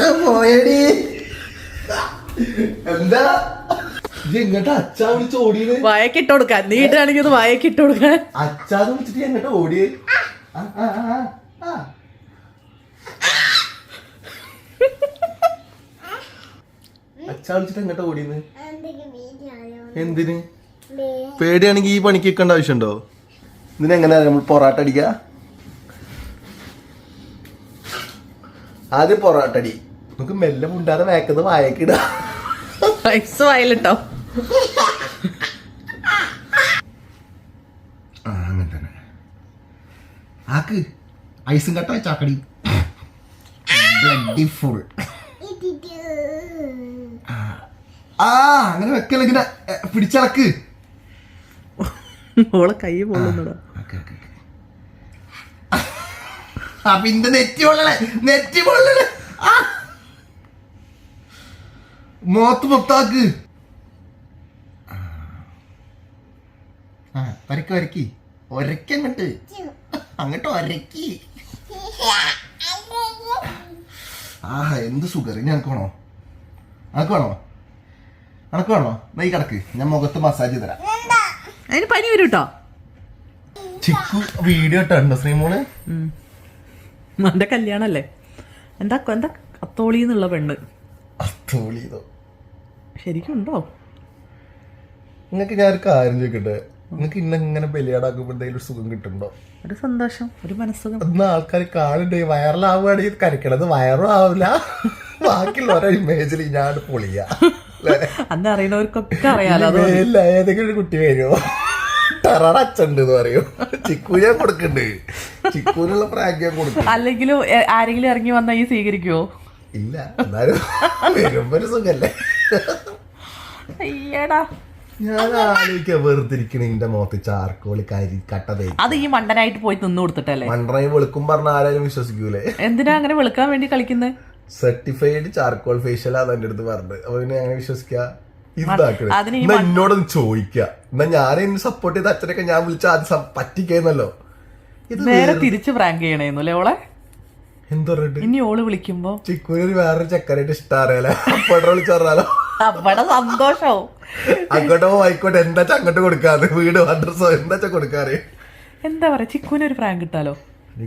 അച്ഛ പോയടി. എന്താ? എങ്ങട്ടാ അച്ഛാ വിളിച്ച് ഓടിയത്? വായക്കിട്ട് കൊടുക്കാൻ. നീട്ടാണെങ്കിൽ അത് വായക്കിട്ട് കൊടുക്കാൻ. അച്ഛാന്ന് വിളിച്ചിട്ട് എങ്ങട്ടാ ആ. അച്ഛാ വിളിച്ചിട്ട് എങ്ങട്ടാ ഓടിയത്? എന്തിന്? പേടിയാണെങ്കിൽ ഈ പണിക്ക് നിൽക്കേണ്ട ആവശ്യമുണ്ടോ? എങ്ങനെയാ നമ്മൾ പൊറാട്ട അടിക്ക ആദ്യം പൊറാട്ട അടി. നമുക്ക് മെല്ലെ മുണ്ടാതെ വേക്കുന്നത് വായക്കിട വയസ്സ് വായിലിട്ടോ? അങ്ങനെ തന്നെ. ആക്ക് ഐസും കട്ട ചാക്കടി ബ്ലഡി ഫുൾ ആ അങ്ങനെ വെക്കല്ല ഇങ്ങനെ എ, പിടിച്ചടക്ക് ഓളെ കൈ പോകുന്നുണ്ടോ അപ്പൊ ഓക്കെ നെറ്റി പൊള്ളണേ നെറ്റി പൊള്ളണേ. ആ. മോത്ത് മൊത്താക്ക് ആ വരക്ക് വരക്കി ഒരക്കി അങ്ങോട്ട്. അങ്ങോട്ട് ഒരക്കി. ആ എന്ത് സുഖം ഇനി അനക്കണോ അനക്കണോ നീ കിടക്ക് ഞാൻ മുഖത്ത് മസാജ് തരാം. അതിന് പനി വരും കേട്ടോ ചിക്കു വീഡിയോ ഇട്ടോ ശ്രീമോൾ? എന്റെ കല്യാണല്ലേ? എന്താ എന്താ അത്തോളി എന്നുള്ള പെണ്ണ്? അത്തോളിയതോ ശരിക്കും ഉണ്ടോ നിങ്ങൾക്ക് ഞാൻ കാര്യം ചോദിക്കട്ടെ? നിങ്ങൾക്ക് ഇന്ന ഇങ്ങനെ ബലിയാടാക്കുമ്പോ എന്തെങ്കിലും ഒരു സുഖം കിട്ടുന്നുണ്ടോ? ഒരു സന്തോഷം ഒരു മനസ്സുഖം. ഇന്ന് ആൾക്കാർ കാണണ്ടേ വൈറലാവുകയാണെങ്കിൽ കരക്കണത് വയറും ആവില്ല. ബാക്കിയുള്ള ഓരോ ഇമേജിൽ ഞാൻ പൊളിയ അന്ന് അറിയണവർക്കൊക്കെ അറിയാലോ ഏതെങ്കിലും ഒരു കുട്ടി വരുമോ ടെറർ അച്ഛണ്ട് എന്ന് പറയും. ചിക്കു ഞാൻ കൊടുക്കണ്ട്. ചിക്കൂനുള്ള ഞാൻ കൊടുക്കും. അല്ലെങ്കിലും ആരെങ്കിലും ഇറങ്ങി വന്നാൽ ഈ സ്വീകരിക്കുവോ? ഇല്ല എന്നാലും വരുമ്പോ ഒരു സുഖല്ലേ? അയ്യടാ. ഞാൻ ആലോചിക്കാ വെറുതിരിക്കണ ഇന്റെ മുഖത്ത് ചാർക്കോളി കരി കട്ട അത് ഈ മണ്ടനായിട്ട് പോയി തിന്നു കൊടുത്തിട്ടല്ലേ? മണ്ടനായി വെളുക്കും പറഞ്ഞ ആരാലും വിശ്വസിക്കൂലേ? എന്തിനാ അങ്ങനെ വെളുക്കാൻ വേണ്ടി കളിക്കുന്നത് സർട്ടിഫൈഡ് ചാർക്കോൾ ഫേഷ്യൽ ആണ് എന്റെ അടുത്ത് പറഞ്ഞത്. അപ്പൊ പിന്നെ അങ്ങനെ വിശ്വസിക്കുക ഇതാക്കണേ. എന്നോടൊന്ന് ചോദിക്കുക എന്നാ ഞാൻ എന്നെ സപ്പോർട്ട് ചെയ്ത അച്ഛനൊക്കെ ഞാൻ വിളിച്ച സം- പറ്റിക്കുന്നല്ലോ. ഇത് നേരെ തിരിച്ച് പ്രാങ്ക് ചെയ്യണേന്നു അല്ലേ ഓളെ? എന്താ പറഞ്ഞിട്ട്? ഇനി ഓൾ വിളിക്കുമ്പോ ചിക്കൂര് വേറൊരു ചക്കരായിട്ട് ഇഷ്ടറിയാലോ? അപ്പോഴെ അവിടെ സന്തോഷവും. അങ്ങോട്ടോ ആയിക്കോട്ടെ. എന്താ അങ്ങോട്ട് കൊടുക്കാറ് വീട് അഡ്രസ്സോ എന്താ കൊടുക്കാറ് എന്താ പറയാ ചിക്കൂന് ഒരു പ്രാങ്ക് കിട്ടാലോ?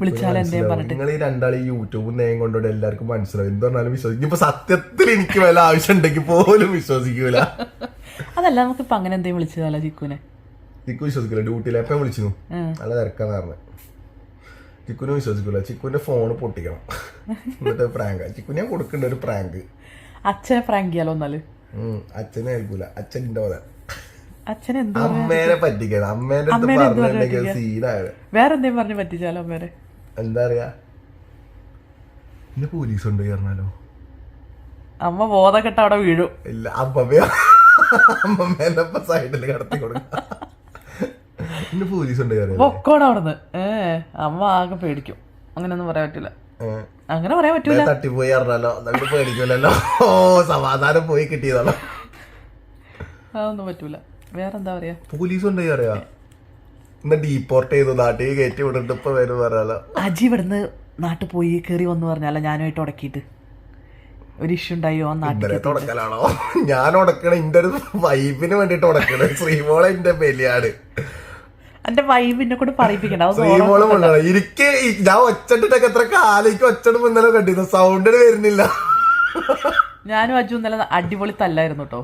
വിളിച്ചാൽ എന്തേലും പറഞ്ഞിട്ട്? നിങ്ങൾ ഈ രണ്ടാളി യൂട്യൂബും നേയം കൊണ്ടോടെ എല്ലാവർക്കും മനസ്സിലാവും. എന്ത് പറഞ്ഞാലും വിശ്വസിക്കും ഇപ്പൊ സത്യത്തിൽ എനിക്ക് വല്ല ആവശ്യം ഉണ്ടെങ്കിൽ പോലും വിശ്വസിക്കൂല. അതല്ല നമുക്കിപ്പൊ അങ്ങനെ എന്തേ വിളിച്ചതല്ല ചിക്കുനെ? ചിക്കു വിശ്വസിക്കില്ല ഡ്യൂട്ടിയിൽ എപ്പം വിളിച്ചു നല്ല തിരക്കാന്ന് പറഞ്ഞു. ചിക്കുനെ വിശ്വസിക്കൂല. ചിക്കുവിന്റെ ഫോൺ പൊട്ടിക്കണം. എന്നിട്ട് പ്രാങ്ക് ചിക്കു ഞാൻ കൊടുക്കണ്ട ഒരു പ്രാങ്ക് അച്ഛനെ പ്രാങ്ക് ചെയ്യാലോ എന്നാൽ? അച്ഛനെ ഏൽക്കൂല. അച്ഛൻ ഇന്റെ പോലെ അമ്മേനെ പറ്റിക്കണം. അമ്മേന്റെ അടുത്ത് പറഞ്ഞിട്ടുണ്ടെങ്കിൽ സീനാണ് വേറെ എന്തേലും പറഞ്ഞു പറ്റിച്ചാലോ അമ്മേനെ? എന്താ പറയാ? ഇന്ന് പോലീസ് ഉണ്ട് പറഞ്ഞാലോ? അമ്മ ബോധക്കെട്ട് അവിടെ വീഴും. ഇല്ല അമ്മമ്മയോ? അമ്മമ്മേനെ സൈഡിൽ കടത്തി കൊടുക്കാം. ഇന്ന് പോലീസ് ഉണ്ട് പൊക്കോണം അവിടുന്ന്. ഏ അമ്മ ആകെ പേടിക്കും. അങ്ങനെയൊന്നും പറയാൻ പറ്റില്ല. അങ്ങനെ പറയാൻ പറ്റൂല. തട്ടിപ്പോയി അറിഞ്ഞാലോ നമുക്ക് പേടിക്കൂലല്ലോ. ഓ സമാധാനം പോയി കിട്ടിയതല്ലോ. അതൊന്നും പറ്റൂല. വേറെന്താ പറയാ? പോലീസ് ഉണ്ട് അറിയാ ഇന്ന് ഡീപ്പോർട്ട് ചെയ്തു. നാട്ടിൽ കയറ്റി വിട്ടിട്ട് ഇപ്പൊ വരും പറയാലോ അജി ഇവിടുന്ന് നാട്ടിൽ പോയി കയറി വന്നു പറഞ്ഞാലോ ഞാനുമായിട്ട് ഉടക്കിയിട്ട്? ഒരു ഇഷ്യൂ ഉണ്ടായോ നാട്ടിൽ ഞാൻ ഉടക്കണ ഇന്റെ ഒരു വൈബിന് വേണ്ടിട്ട് ഉടക്കണ. ശ്രീമോളെ എന്റെ ബലിയാണ് എന്റെ വൈബിനെ കൂടെ പറയിപ്പിക്കണം ഇരിക്കേ എനിക്ക് ഞാൻ ഒച്ചട്ടിട്ടൊക്കെ എത്ര കാലേക്ക് ഒച്ചടും ഇന്നലെ കണ്ടിരുന്നു സൗണ്ട് വരുന്നില്ല. ഞാനും അജു ഇന്നലെ അടിപൊളി തല്ലായിരുന്നു കേട്ടോ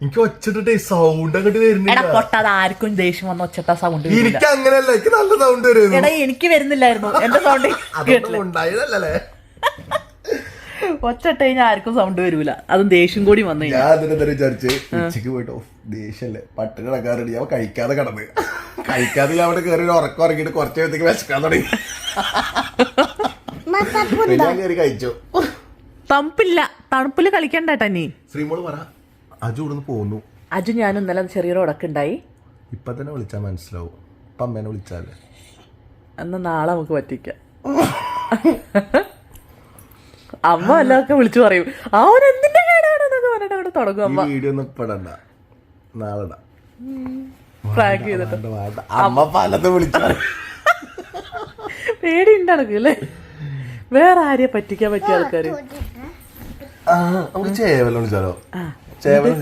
എനിക്ക് ഒച്ചട്ടിട്ട് സൗണ്ട് അങ്ങോട്ട് വരുന്നില്ല. പൊട്ടാതെ ആർക്കും ദേഷ്യം വന്ന ഒച്ചട്ട സൗണ്ട് എനിക്ക് അങ്ങനെയല്ല എനിക്ക് നല്ല സൗണ്ട് വരുന്നു. എടാ എനിക്ക് വരുന്നില്ലായിരുന്നു. എന്റെ സൗണ്ട് ഉണ്ടായതല്ലേ കഴിഞ്ഞാൽ ആർക്കും സൗണ്ട് വരൂല. അതും ദേഷ്യം കൂടി വന്നു ഞാൻ അതിനെ തന്നെ വിചാരിച്ച്? ഉച്ചയ്ക്ക് പോയിട്ടോ ദേഷ്യല്ലേ? പട്ട് കിടക്കാറുണ്ട് ഞാൻ കഴിക്കാതെ കിടന്ന്. കഴിക്കാതെ അവിടെ കയറി ഒരു ഉറക്കം ഉറങ്ങിയിട്ട് കുറച്ച് നേരത്തേക്ക് വിശക്കാൻ തുടങ്ങി. പിന്നെ ഞാൻ കയറി കഴിച്ചു. തണുപ്പില്ല. തണുപ്പിൽ കളിക്കണ്ടേട്ടാ നീ. ശ്രീമോൾ പറ അജു ഇവിടുന്ന് പോന്നു. അജു ഞാൻ ഇന്നലെ ചെറിയൊരു ഉടക്കുണ്ടായി. ഇപ്പൊ തന്നെ വിളിച്ചാ മനസ്സിലാവും. ഇപ്പൊ അമ്മേനെ വിളിച്ചാലേ. എന്നാ നാളെ നമുക്ക് പറ്റിക്കാം. അമ്മ എല്ലാവർക്കും വിളിച്ചു പറയും. അവൻ എന്തിന്റെ കേടാണെന്നൊക്കെ പറഞ്ഞിട്ട് അവിടെ തുടങ്ങും അമ്മ. വീഡിയോ ഒന്നും ഇപ്പൊ ഇടണ്ട. നാളെ പ്രാങ്ക് ചെയ്തിട്ട്. അമ്മ പലതും വിളിച്ചു പേടി ഉണ്ട് അല്ലേ? വേറെ ആരെയെ പറ്റിക്കാൻ പറ്റിയ ആൾക്കാര്? നമുക്ക് ചേവല വിളിച്ചാലോ? ചേവല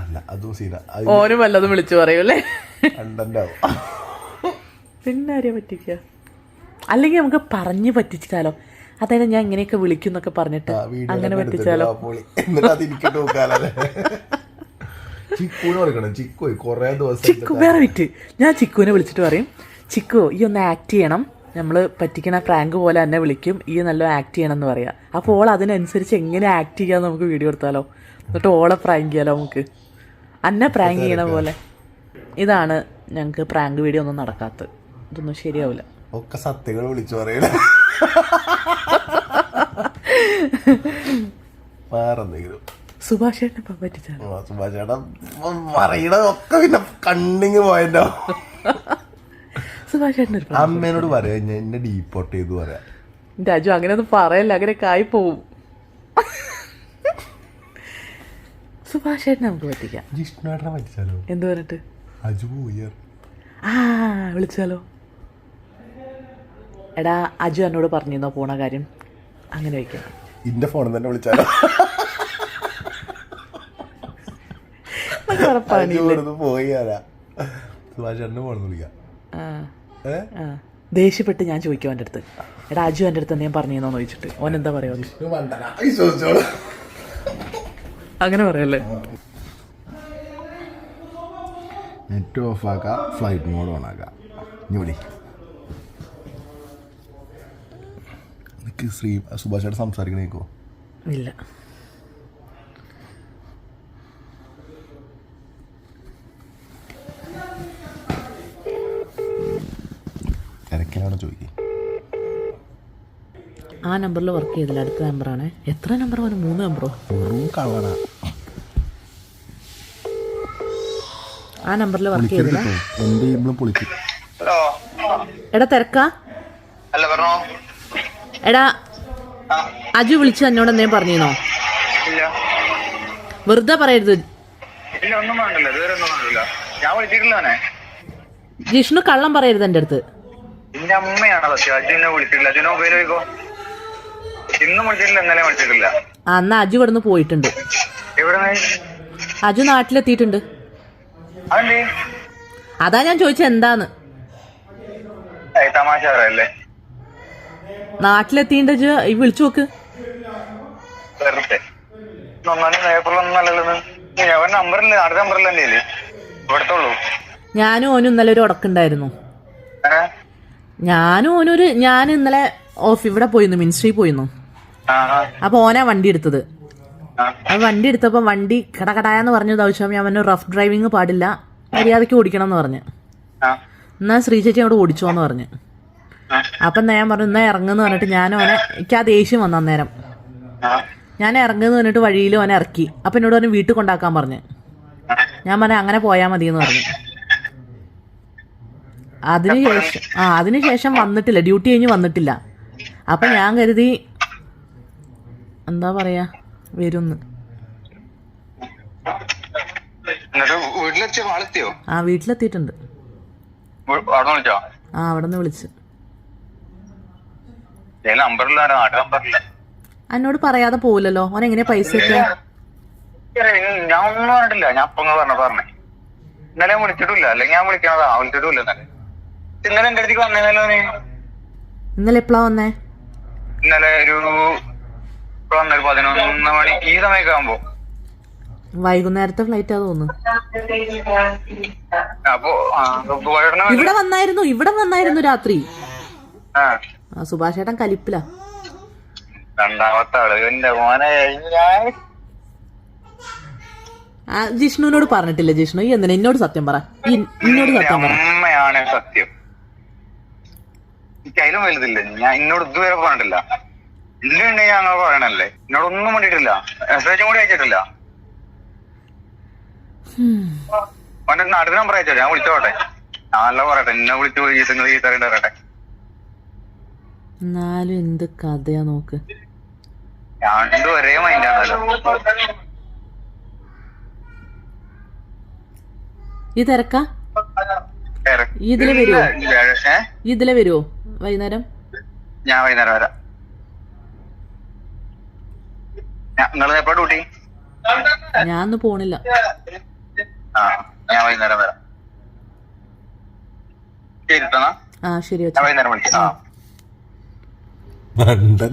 അല്ല അതും സീന. ഓനും വല്ലതും വിളിച്ചു പറയൂലേ പിന്നെ ആരെയാ പറ്റിക്കുക അല്ലെങ്കിൽ നമുക്ക് പറഞ്ഞു പറ്റിച്ചാലോ? അതായത് ഞാൻ ഇങ്ങനെയൊക്കെ വിളിക്കുന്നൊക്കെ പറഞ്ഞിട്ട് അങ്ങനെ പറ്റിച്ചാലോ ചിക്കു കൊറേ ദിവസം ചിക്കു വേറെ വിറ്റ്. ഞാൻ ചിക്കുവിനെ വിളിച്ചിട്ട് പറയും ചിക്കു ഈ ഒന്ന് ആക്ട് ചെയ്യണം. നമ്മൾ പറ്റിക്കണ പ്രാങ്ക് പോലെ തന്നെ വിളിക്കും. ഈ നല്ല ആക്ട് ചെയ്യണം എന്ന് പറയാം. അപ്പോൾ ഓൾ അതിനനുസരിച്ച് എങ്ങനെ ആക്ട് ചെയ്യാന്ന് നമുക്ക് വീഡിയോ എടുത്താലോ. എന്നിട്ട് ഓളെ പ്രാങ്ക് ചെയ്യാലോ നമുക്ക്. അന്നെ പ്രാങ്ക് ചെയ്യണ പോലെ. ഇതാണ് ഞങ്ങൾക്ക് പ്രാങ്ക് വീഡിയോ ഒന്നും നടക്കാത്തത്. ഇതൊന്നും ശരിയാവില്ല ഒക്കെ സത്യങ്ങൾ വിളിച്ചു പറയണ. വേറെന്തെങ്കിലും? സുഭാഷ് ചേട്ടനെ സുഭാഷ് ചേട്ടൻ പറയണതൊക്കെ പിന്നെ കണ്ണിങ് പോയല്ലോ. സുഭാഷ് ചേട്ടൻ അമ്മേനോട് പറയാ ഞാൻ എന്നെ ഡീപ്പോട്ട് ചെയ്തു പറയാം. രാജു അങ്ങനെയൊന്നും പറയല്ല അങ്ങനെ കായി പോവും. സുഭാഷ് ചേട്ടനെ നമുക്ക് പറ്റിക്കാം. ജിഷ്ണുവേട്ടനെ പറ്റിച്ചാലോ? എന്ത് പറഞ്ഞിട്ട്? അജു ആ വിളിച്ചാലോ? എടാ അജു എന്നോട് പറഞ്ഞിരുന്നോ പോണ കാര്യം? അങ്ങനെ വയ്ക്കാം ഇന്റെ ഫോണിൽ തന്നെ വിളിച്ചാലോ? ദേഷ്യപ്പെട്ട് ഞാൻ ചോദിക്കും എന്റെ അടുത്ത്. എടാ അജു എന്റെ അടുത്ത് എന്തെങ്കിലും പറഞ്ഞിരുന്നോ ചോദിച്ചിട്ട്. ഓൻ എന്താ പറയാ ജിഷ്ണു മണ്ടനാ. വിശ്വസിച്ചോളൂ അങ്ങനെ പറയല്ലേ? നെറ്റ് ഓഫ് ആക്കാം ഫ്ലൈറ്റ് മോഡ് ഓൺ ആക്കാം ഇനി നിനക്ക് ശ്രീ സുഭാഷ് ചേട്ടൻ സംസാരിക്കണേക്കോ? ഇല്ല. തിരക്കിലാണ് ചോദിക്കുക ആ നമ്പറിൽ വർക്ക് ചെയ്തില്ല. അടുത്ത നമ്പറാണ്. എത്ര നമ്പർ വന്നു? മൂന്ന് നമ്പറോ? വെറും കള്ളണ ആ നമ്പറിൽ വർക്ക് ചെയ്തില്ല. എന്റെ ഇമ്മളും പൊളിക്കും. എടാ തിരക്കാ. അല്ല പറഞ്ഞോ. എടാ അജു വിളിച്ച് എന്നോട് എന്തേലും പറഞ്ഞിരുന്നോ? വെറുതെ പറയരുത്. ജിഷ്ണു കള്ളം പറയരുത് എന്റെ അടുത്ത്. എന്റെ അമ്മയാണ് സത്യം? അജുനെ വിളിച്ചിട്ടില്ല. അജുനെ മൊബൈൽ പോയിക്കോ ഇന്നും വിളിച്ചിട്ടില്ല ഇന്നലെ വിളിച്ചിട്ടില്ല. ആ അജു ഇവിടുന്ന് പോയിട്ടുണ്ട്. അജു നാട്ടിലെത്തിയിട്ടുണ്ട്. അതാ ഞാൻ ചോദിച്ചത് എന്താന്ന്? ഏയ് തമാശ പറയല്ലേ? നാട്ടിലെത്തിയിട്ട് ഈ വിളിച്ചു നോക്ക്. വെറുതെ ഒന്നാലും ഏപ്രിൽ ഒന്നും നല്ലല്ലോ ഞാൻ നമ്പറില്ല അടുത്ത നമ്പറില്ല എന്റെ കയ്യിൽ? ഇവിടുത്തെ ഉള്ളൂ ഞാനും ഓനും ഇന്നലെ ഒരു ഉടക്കുണ്ടായിരുന്നു ഞാനും ഓനൊരു ഞാൻ ഇന്നലെ ഓഫ് ഇവിടെ പോയിരുന്നു മിനിസ്ട്രി പോയിരുന്നു. അപ്പൊ ഓനാ വണ്ടി എടുത്തത്. ആ. വണ്ടി എടുത്തപ്പോ വണ്ടി കടകടായെന്ന് പറഞ്ഞു ദൗശം ഞാൻ പറഞ്ഞു റഫ് ഡ്രൈവിംഗ് പാടില്ല മര്യാദയ്ക്ക് ഓടിക്കണം എന്ന് പറഞ്ഞു എന്നാ ശ്രീ ചേച്ചി അവിടെ ഓടിച്ചോന്ന് പറഞ്ഞു. അപ്പൊ എന്നാ ഞാൻ പറഞ്ഞു ഇന്നാ ഇറങ്ങുന്ന് പറഞ്ഞിട്ട് ഞാൻ ഓനെ എനിക്ക് ആ ദേഷ്യം വന്ന അന്നേരം. ഞാൻ ഇറങ്ങുന്നു പറഞ്ഞിട്ട് വഴിയിൽ ഓനെ ഇറക്കി. അപ്പൊ എന്നോട് പറഞ്ഞു വീട്ടിൽ കൊണ്ടാക്കാൻ പറഞ്ഞു. ഞാൻ പറഞ്ഞു അങ്ങനെ പോയാൽ മതി എന്ന് പറഞ്ഞു അതിനുശേഷം ആ അതിനുശേഷം വന്നിട്ടില്ല. ഡ്യൂട്ടി കഴിഞ്ഞ് വന്നിട്ടില്ല. അപ്പൊ ഞാൻ കരുതി എന്താ പറയാ വരുന്ന്. ആ വീട്ടിലെത്തിയിട്ടുണ്ട്. ആ അവിടെ നിന്ന് വിളിച്ച് ഞാൻ നമ്പറില്ല നാട്ടു നമ്പറില്ല എന്നോട് പറയാതെ പോവില്ലല്ലോ? ഓൻ എങ്ങനെ പൈസ ഞാൻ ഒന്നും പറഞ്ഞിട്ടില്ല. ഞാൻ അപ്പൊ പറഞ്ഞ പറഞ്ഞേ. ഇന്നലെ വിളിച്ചിട്ടില്ല. അല്ലെങ്കിൽ ഞാൻ വിളിക്കണതാ. വിളിച്ചിട്ടില്ല ഇന്നലെ. ഇന്നലെ എന്റെ അടുത്തേക്ക് വന്നേനല്ലോ ഇന്നലെ എപ്പോഴാ വന്നേ? ഇന്നലെ ഒരു വന്നൊരു പതിനൊന്ന് മണി. ഈ സമയമൊക്കെ ആകുമ്പോ വൈകുന്നേരത്തെ ഫ്ലൈറ്റ് തോന്നുന്നു. ആ. ഇവിടെ വന്നായിരുന്നു ഇവിടെ വന്നായിരുന്നു രാത്രി. ആ. ആ സുഭാഷ് ഏട്ടൻ കലിപ്പില. രണ്ടാമത്തെ ആൾ എന്റെ മോനെ. ഞാൻ ആ ജിഷ്ണുവിനോട് പറഞ്ഞിട്ടില്ല? ജിഷ്ണു ഈ എന്തിനാ എന്നോട് സത്യം പറ. ഈ എന്നോട് സത്യം പറ. അമ്മയാണ് സത്യം. എനിക്ക് അതിലും വലുതില്ല. ഞാൻ എന്നോട് ഇതുവരെ പറഞ്ഞിട്ടില്ല. ഇല്ലുണ്ടെങ്കിൽ ഞങ്ങൾ പറയണല്ലേ? എന്നോട് ഒന്നും വേണ്ടിട്ടില്ല മെസ്സേജും കൂടി അയച്ചിട്ടില്ല. അവന്റെ നാട്ടിൽ നമ്പർ അയച്ചോ? ഞാൻ വിളിച്ചോട്ടെ. ഞാൻ നല്ല പറയട്ടെ. എന്നെ വിളിച്ചു ഈ ചീത്തറിയിട്ട് പറയട്ടെ എന്നാലും എന്ത് കഥയാ നോക്ക്. ഒരേ ഈ തിരക്ക? ഇതിൽ വരുവോ? ഇതിൽ വരുവോ? വൈകുന്നേരം? ഞാൻ വൈകുന്നേരം വരാം. നിങ്ങൾ എപ്പോഴാ ഡ്യൂട്ടി ഞാൻ പോണില്ല. ആ ഞാൻ വൈകുന്നേരം വരാം. ശരി വെച്ചാ ആ ശരി ഞാൻ വെച്ചു. വൈകുന്നേരം വിളിക്കാം. ആ. മണ്ടൻ.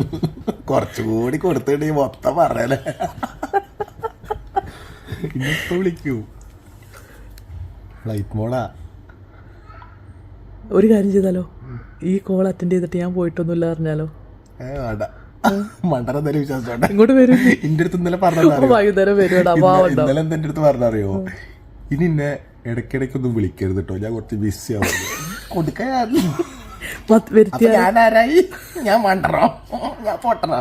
കുറച്ചുകൂടി കൊടുത്തിട്ട് മൊത്തം പറയലേ ഇന്നിപ്പോ വിളിക്കൂ. ഫ്ലൈറ്റ് മോളാ ഒരു കാര്യം ചെയ്താലോ? ഈ കോൾ അറ്റൻഡ് ചെയ്തിട്ട് ഞാൻ പോയിട്ടൊന്നുമില്ല അറിഞ്ഞാലോ മണ്ടറ എന്തായാലും വിശ്വാസം ഇങ്ങോട്ട് വരും. എന്റെ അടുത്ത് ഇന്നലെ പറഞ്ഞറിയോ വൈകുന്നേരം പാവണ്ടോ ഇന്നലെ എന്താ എന്റെ അടുത്ത് പറഞ്ഞറിയോ ഇനി എന്നെ ഇടയ്ക്കിടയ്ക്കൊന്നും വിളിക്കരുത് കേട്ടോ ഞാൻ കുറച്ച് ബിസി ആവും കൊടുക്കാൻ വരുത്തിയ ഞാൻ മണ്ടറോ ഞാൻ പൊട്ടറോ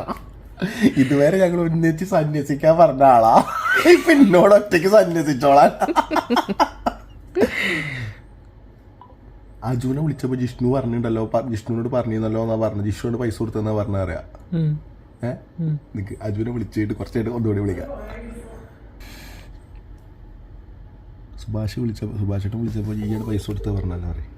ഇതുവരെ ഞങ്ങൾ ഒന്നിച്ച് സന്യസിക്കാൻ പറഞ്ഞ ആളാ. ഇപ്പൊ എന്നോട് ഒറ്റയ്ക്ക് സന്യസിച്ചോളാൻ. അജുവിനെ വിളിച്ചപ്പോ ജിഷ്ണു പറഞ്ഞിട്ടുണ്ടല്ലോ പ- ജിഷ്ണുവിനോട് പറഞ്ഞിരുന്നല്ലോ എന്നാ പറഞ്ഞത്. ജിഷ്ണുവിനോട് പൈസ കൊടുത്തെന്നാ പറഞ്ഞ അറിയാ. ഉം. നിക്ക് അജുവിനെ വിളിച്ചിട്ട് കുറച്ചായിട്ട് ഒന്നുകൂടി വിളിക്കാം. സുഭാഷ് വിളിച്ചപ്പോ സുഭാഷേട്ടൻ വിളിച്ചപ്പോ ഈയാണ് പൈസ കൊടുത്ത പറഞ്ഞല്ലോ അറിയാം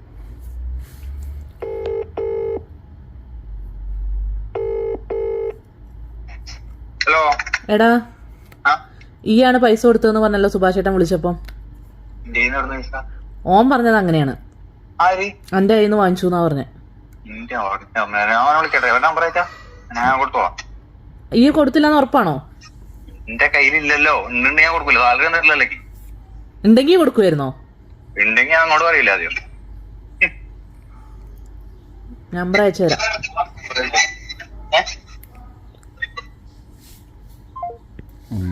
ഹലോ എടാ ഈയാണ് പൈസ കൊടുത്തതെന്ന് പറഞ്ഞല്ലോ സുഭാഷേട്ടൻ വിളിച്ചപ്പം. ഓൻ പറഞ്ഞത് അങ്ങനെയാണ്. എന്റെ കയ്യിൽ നിന്ന് വാങ്ങിച്ചു എന്നാ പറഞ്ഞേ ഈ കൊടുത്തില്ലെന്ന് ഉറപ്പാണോ? എന്റെ കയ്യിലില്ലല്ലോ. ഉണ്ടെങ്കിൽ ഞാൻ കൊടുക്കില്ല സാലറി തന്നിട്ടില്ലല്ലേ ഉണ്ടെങ്കിൽ കൊടുക്കുമായിരുന്നോ ഉണ്ടെങ്കിൽ ഞാൻ അങ്ങോട്ട് പറയില്ല ആദ്യം. നമ്പർ അയച്ചു തരാം ഏ?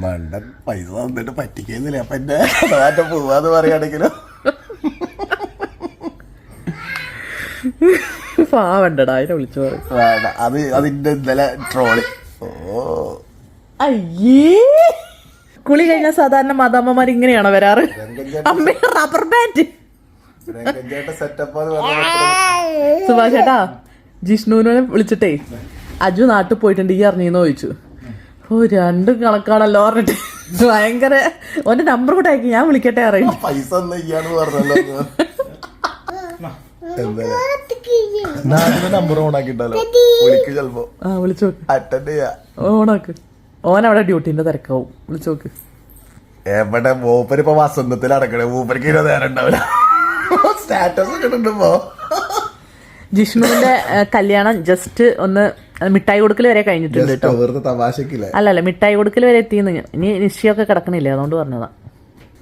മണ്ടൻ പൈസ തന്നിട്ട് പറ്റിക്കുന്നില്ല. അപ്പൊ എന്റെ മാറ്റം പോവാന്ന് പറയുകയാണെങ്കിലും? പാവണ്ടടാ അതിനെ വിളിച്ചു പറയും. വേണ്ട. അത് അതിന്റെ ഇന്നലെ ട്രോളി. ഓ. അയ്യേ. കുളി കഴിഞ്ഞാൽ സാധാരണ മാതാമ്മമാർ ഇങ്ങനെയാണോ വരാറ്? അമ്മ റബ്ബർ ബാൻഡ് സുഭാഷ് ചേട്ടാ ജിഷ്ണുവിനെ വിളിച്ചിട്ടേ അജു നാട്ടിൽ പോയിട്ടുണ്ട് ഈ അറിഞ്ഞെന്ന് ചോദിച്ചു. ഓ രണ്ടും കണക്കാണല്ലോ പറഞ്ഞിട്ട്. ഭയങ്കര ഓന്റെ നമ്പർ കൂടെ അയക്കും ഞാൻ വിളിക്കട്ടെ അറിയാം പൈസ പറഞ്ഞല്ലോ നമ്പർ വിളിക്ക് ചെലപ്പോ. ആ വിളിച്ചു അറ്റൻഡ് ചെയ്യാ. ഓണാക്ക് ഓൻ അവിടെ ഡ്യൂട്ടിന്റെ തിരക്കാവും. വിളിച്ചു നോക്ക്. എവിടെ മൂപ്പര് ഇപ്പൊ വസന്തത്തിൽ അടക്കണേ മൂപ്പർക്ക് ഇരുപത് നേരം ഉണ്ടാവില്ല. സ്റ്റാറ്റസ് ജിഷ്ണുവിന്റെ കല്യാണം ജസ്റ്റ് ഒന്ന് മിഠായി കൊടുക്കൽ വരെ കഴിഞ്ഞിട്ടുണ്ട് കേട്ടോ. അല്ല അല്ല മിഠായി കൊടുക്കൽ വരെ എത്തിയെന്ന് ഇനി നിശ്ചയമൊക്കെ കിടക്കണില്ലേ? അതുകൊണ്ട് പറഞ്ഞതാ.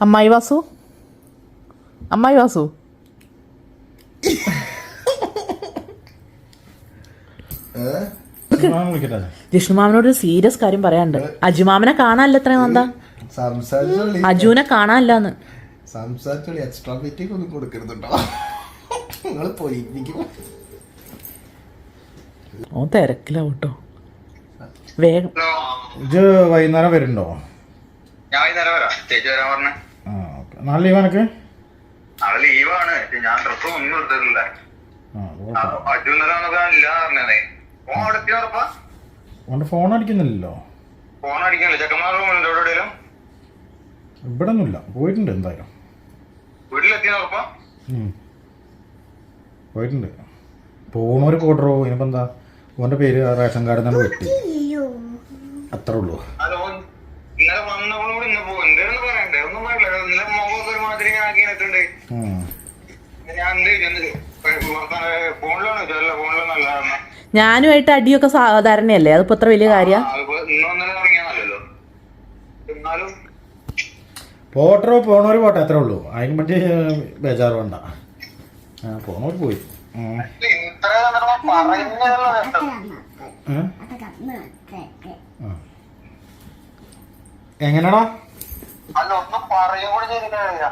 അമ്മായി വാസു? അമ്മായി വാസു? ജിഷ്ണുമാമനോട് ഒരു സീരിയസ് കാര്യം പറയാനുണ്ട്. അജുമാമനെ കാണാനല്ല എത്രയും എന്താ സംസാരിച്ചോളി. അജുവിനെ കാണാനില്ലാന്ന്. സംസാരിച്ചോളി. എക്സ്ട്രാ മീറ്റിംഗ് ഒന്നും കൊടുക്കരുതുണ്ടോ നിങ്ങൾ പോയി ഓ തിരക്കിലാവും കേട്ടോ. വേഗം. ഇത് വൈകുന്നേരം വരുന്നുണ്ടോ? ഞാൻ വൈകുന്നേരം വരാം. ചേച്ചി വരാൻ പറഞ്ഞ. ആ ഓക്കെ. നാളെ ലീവ് എനക്ക് നാളെ ലീവാണ് ഞാൻ ഡ്രസ് ഒന്നും എടുത്തിട്ടില്ല. ഫോൺ ഉറപ്പാ? ഓന്റെ ഫോൺ അടിക്കുന്നില്ലല്ലോ. ഫോൺ റൂമിലുണ്ട് ഇവിടെ ഒന്നുമില്ല പോയിട്ടുണ്ട് എന്തായാലും. വീട്ടിലെത്തിയ പോയിട്ടുണ്ട്. പോണവര് പോട്ടറോ ഇനിയിപ്പോൾ എന്താ? ഓന്റെ പേര് റേഷൻ കാർഡിൽ നിന്നാണ് വെട്ടി അത്ര ഉള്ളൂ. ഞാനുമായിട്ട് അടിയൊക്കെ സാധാരണയല്ലേ? അതിപ്പോ അത്ര വലിയ കാര്യ? പോട്ടറോ പോണവര് പോട്ടെ. അത്രേ ഉള്ളൂ. അതിന് പറ്റി ബേജാറ് വേണ്ട. ആ പോണവർ പോയി. എങ്ങനെടാ? അല്ല ഒന്നും പറയും കൂടി ചെയ്തിട്ടില്ല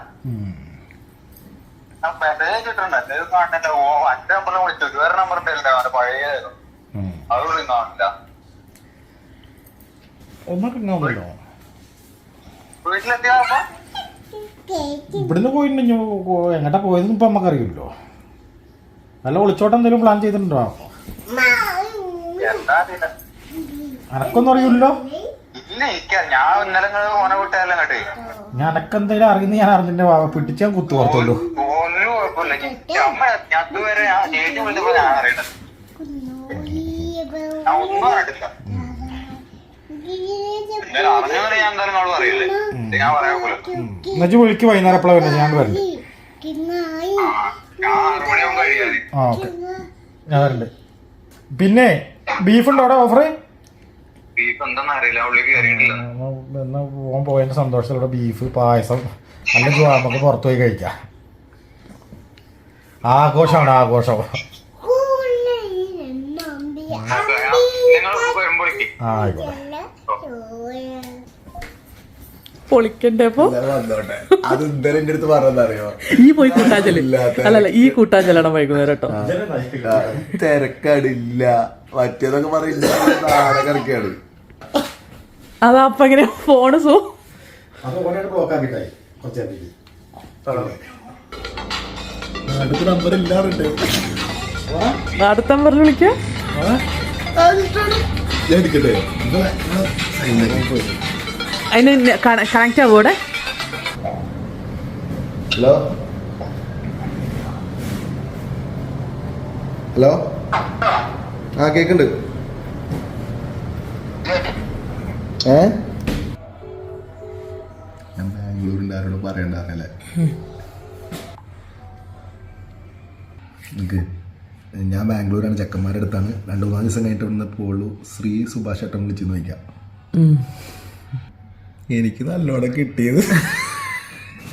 മെസ്സേജ് ഇട്ടിട്ടുണ്ട് കാണില്ല ഓ അന്റെ നമ്പറിൽ വിളിച്ചു വേറെ നമ്പർ ഉണ്ടല്ലോ അവന്റെ പഴയതായിരുന്നു കാണില്ല ഒന്നൊക്കെ ഇവിടുന്ന് പോയിട്ടുണ്ടെങ്കിൽ എങ്ങോട്ടാ പോയതെന്ന് ഇപ്പൊ നമുക്കറിയില്ലല്ലോ നല്ല ഒളിച്ചോട്ടം എന്തെങ്കിലും പ്ലാൻ ചെയ്തിട്ടുണ്ടോ? അനക്കൊന്നും അറിയില്ലല്ലോ? ഇല്ല ഞാൻ ഇന്നലെ ഇങ്ങൾ ഓനെ വിട്ടതല്ല കേട്ടേ ഞാൻ അനക്കെന്തെങ്കിലും അറിയുന്ന ഞാൻ അറിഞ്ഞിട്ട് പിടിച്ച് ഞാൻ കുത്തു ഓർത്തുള്ളൂ ഒന്നും കുഴപ്പമില്ല. ഞാൻ ഇതുവരെ ഞാൻ ചേച്ചി വിളിച്ചപ്പോ ഞാൻ അറിയണത് ഒന്നും എന്നുവെച്ചാൽ വിളിക്ക് വൈകുന്നേരം എപ്പോഴാണ് വരുന്നത്? ഞാൻ വരണ്ട്. ആ ഓക്കെ. ഞാൻ വരണ്ട്. പിന്നെ ബീഫ് ഉണ്ടോ അവിടെ ഓഫർ എന്നാ പോകാൻ പോയതിന്റെ സന്തോഷത്തിലൂടെ ബീഫ് പായസം അല്ലെങ്കിൽ നമുക്ക് പുറത്തു പോയി കഴിക്കാം. ആഘോഷമാണ് ആഘോഷം. ആ ആയിക്കോട്ടെ. പൊളിക്കണ്ടേ അപ്പൊ വന്നോട്ടെ. അത് ഇന്നലെ എന്റെ അടുത്ത് പറഞ്ഞറിയോ ഈ പോയി കൂട്ടാച്ചൽ അല്ലല്ല ഈ കൂട്ടാച്ചലാണ് വൈകുന്നേരം കേട്ടോ. തിരക്കാടില്ല. മറ്റേതൊക്കെ പറയില്ല നാടകറക്കാണ് അതാ അപ്പൊ എങ്ങനെ ഫോണ് സോ. അടുത്ത നമ്പറിൽ വിളിക്കാം. ഞാൻ എടുക്കട്ടെ അതിന് കണക്ട് ആവൂടെ ഹലോ? ഹലോ? ആ കേക്കുണ്ട്. ഏ? ഞാൻ ബാംഗ്ലൂരിന്റെ ആരോട് ഞാൻ ബാംഗ്ലൂരാണ് ചെക്കന്മാരുടെ അടുത്താണ്. രണ്ട് മൂന്നാൽ ദിവസം കഴിഞ്ഞിട്ട് ഇവിടുന്ന് പോളു ശ്രീ സുഭാഷ് ഏട്ടൻ വിളിച്ചു നോക്കാം എനിക്ക് നല്ലോണം കിട്ടിയത്.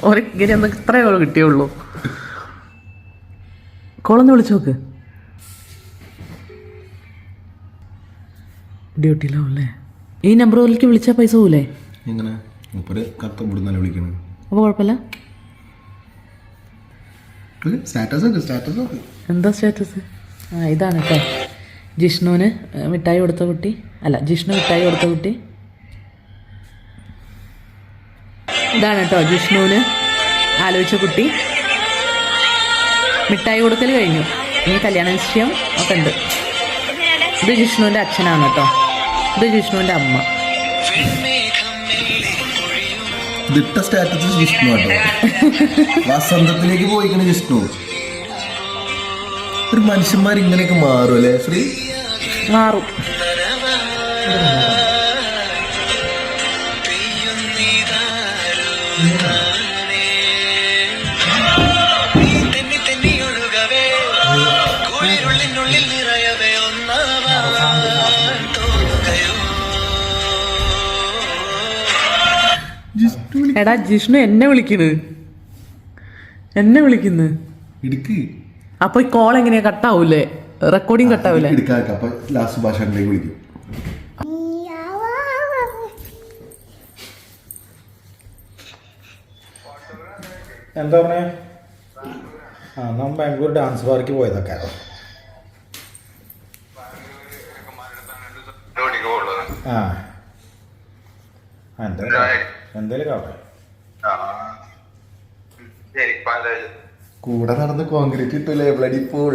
ഒരിങ്ങനെ ഒന്ന് ഇത്രയേ ഉള്ളൂ കിട്ടിയുള്ളൂ. കോളൊന്ന് വിളിച്ചു നോക്ക്. ഡ്യൂട്ടിയിലാവും അല്ലേ? ഈ നമ്പറിലേക്ക് വിളിച്ചാൽ പൈസ പോകൂലേ എങ്ങനെ? മുപ്പര് കത്ത് ഇവിടുന്നല്ലേ വിളിക്കണം അപ്പോൾ കുഴപ്പമില്ല. സ്റ്റാറ്റസ് ഒക്കെ സ്റ്റാറ്റസ് ഒക്കെ. എന്താ സ്റ്റാറ്റസ് ആ ഇതാണ് കേട്ടോ ജിഷ്ണുവിന് മിഠായി കൊടുത്ത കുട്ടി. അല്ല ജിഷ്ണു മിഠായി കൊടുത്ത കുട്ടി. ഇതാണ് കേട്ടോ ജിഷ്ണുവിന് ആലോചിച്ച കുട്ടി. മിഠായി കൊടുക്കൽ കഴിഞ്ഞു. ഇനി കല്യാണ നിശ്ചയം ഒക്കെ ഉണ്ട്. ഇത് ജിഷ്ണുവിന്റെ അച്ഛനാണ് കേട്ടോ. ഇത് ജിഷ്ണുവിന്റെ അമ്മ. ഇതിട്ട സ്റ്റാറ്റസ് ജിഷ്ണു കേട്ടോ വസന്തത്തിലേക്ക് പോയിക്കണ ജിഷ്ണു. ഒരു മനുഷ്യന്മാർ ഇങ്ങനെയൊക്കെ മാറും അല്ലേ ശ്രീ? മാറും. എടാ ജിഷ്ണു എന്നെ വിളിക്കുന്നു എന്നെ വിളിക്കുന്നു. അപ്പൊ ഈ കോൾ എങ്ങനെയാ? കട്ടാവൂലേ റെക്കോർഡിംഗ് കട്ടാവൂലേ ലാസ്റ്റ് ഭാഷ വിളിക്കും. എന്താ പറഞ്ഞേ? ആ നമ്മൾ ബാംഗ്ലൂർ ഡാൻസ് ബാർക്ക് പോയതൊക്കെ. ആ. കൂടെ നടന്ന് കോൺക്രീറ്റ് ഇട്ടില്ലേ ബ്ലഡി പോൾ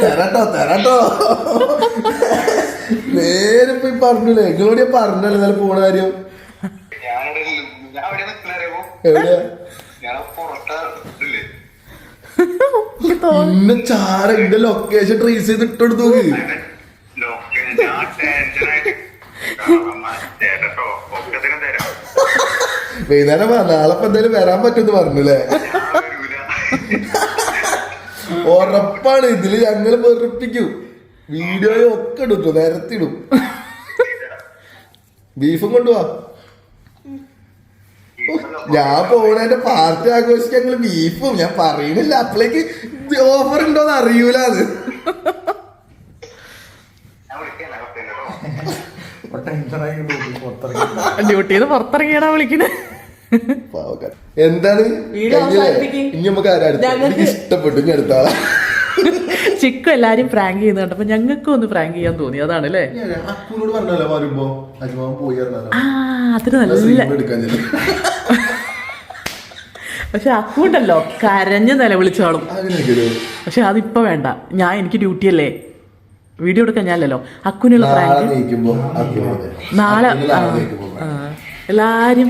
തരട്ടോ തരട്ടോ. നേരെ പോയി പറഞ്ഞില്ലേ നിങ്ങളോട് ഞാൻ പറഞ്ഞല്ലേ പോണ കാര്യം ഞാനിവിടെ ഞാൻ എവിടെ നിൽക്കുന്നറിയോ എവിടെയാ ഞാൻ പുറത്ത് ഇല്ലേ ഇന്ന ചാര ഇന്റെ ലൊക്കേഷൻ ട്രേസ് ചെയ്ത് ഇട്ടെടുത്തു വൈകുന്നേരം വാ നാളെ ഇപ്പൊ എന്തായാലും വരാൻ പറ്റുമെന്ന് പറഞ്ഞില്ലേ? ഉറപ്പാണ് ഇതിൽ ഞങ്ങൾ വെറുപ്പിക്കും. വീഡിയോ ഒക്കെ ഇടും നിരത്തിടും ബീഫും കൊണ്ടുപോവാ ഞാൻ പോണേന്റെ പാർട്ടി ആഘോഷിക്കാൻ ഞങ്ങൾ ബീഫും ഞാൻ പറയണില്ല. അപ്പളേക്ക് ഓഫർ ഉണ്ടോന്ന് അറിയൂല അത്. ഡ്യൂട്ടിന്ന് പുറത്തിറങ്ങിയാടാ വിളിക്കുന്നത് പാവക്കാരൻ. എന്താണ്? ഇനി നമുക്ക് ആരാ ഇഷ്ടപ്പെട്ടു ഇനി അടുത്താളാ ചിക്കു എല്ലാരും പ്രാങ്ക് ചെയ്യുന്ന കണ്ടപ്പോ ഞങ്ങൾക്കും ഒന്ന് പ്രാങ്ക് ചെയ്യാൻ തോന്നി. അതാണ് അല്ലേ ആ അതിന് നല്ല. പക്ഷെ അക്കുണ്ടല്ലോ കരഞ്ഞ് നിലവിളിച്ചോളും പക്ഷെ അതിപ്പോ വേണ്ട. ഞാൻ എനിക്ക് ഡ്യൂട്ടി അല്ലേ? വീഡിയോ എടുക്കാൻ ഞാനല്ലോ അക്കുനുള്ള നാളെ പ്രാങ്ക് നാളെ എല്ലാരും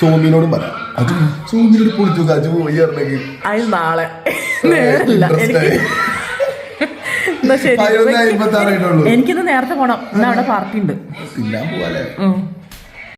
സോമിനോടും പറയാം അജു സോമിനോട് പൊളിച്ചു അജു പോയി പറഞ്ഞെങ്കിൽ അത് നാളെ നേരല്ല. എനിക്ക് ആയി. എന്നാ ശരി. പതിനൊന്ന് അമ്പത്തി ആറ് ആയിട്ടുള്ളൂ എനിക്കിന്ന് നേരത്തെ പോണം. ഇന്ന് അവിടെ പാർട്ടി ഉണ്ട് തിന്നാൻ പോവാല്ലേ? ഉം.